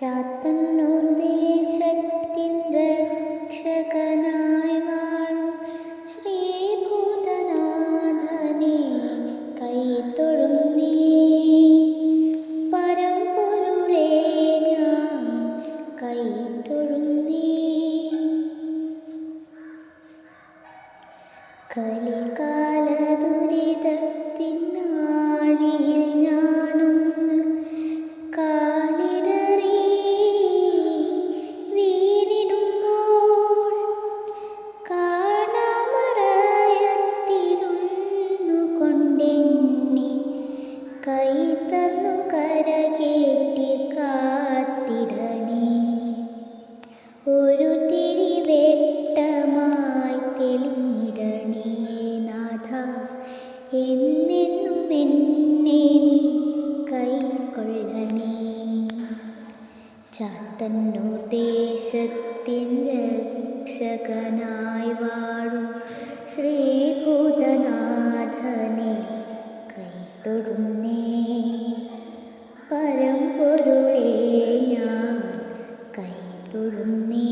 ചാത്തന്നൂർ ദേശത്തിൻ രക്ഷകനായി വാഴും ശ്രീഭൂതനാഥനെ കൈത്തൊഴും നീ. പരമ്പൊരുളേ ഞാൻ കൈത്തൊഴും നീ. കലികാല കൈ തന്നു കരകേറ്റി കാത്തിടണേ. ഒരു തിരിവെട്ടമായി തെളിഞ്ഞിടണേ നാഥ. എന്നെന്നും എന്നെ നീ കൈക്കൊള്ളണേ. ചാത്തന്നൂർ ദേശത്തിൻ രക്ഷകനായി പരമ്പൊരുളേ ഞാൻ കൈത്തൊഴുന്നേ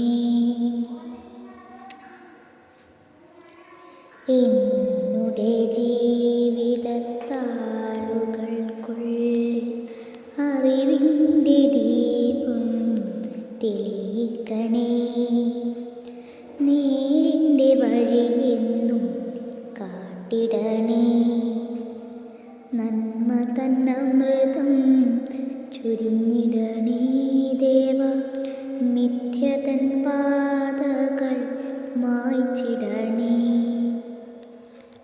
എന്നുടെ ജീവിതത്താളുകൾക്കുള്ളിൽ അറിവിന്റെ ദീപം തെളിയിക്കണേ. നേരിന്റെ വഴിയെന്നും കാട്ടിടണേ നന്മ തന്നമൃതം ചുരുങ്ങിടണേ ദേവ. മിഥ്യതൻ പാതകൾ മായ്ച്ചിടണേ.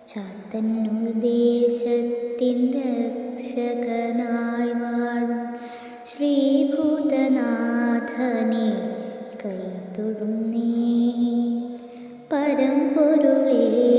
ചാത്തന്നൂർ ദേശത്തിൻ രക്ഷകനായി വാഴും ശ്രീഭൂതനാഥനെ കൈത്തൊഴുന്നേ പരമ്പൊരുളേ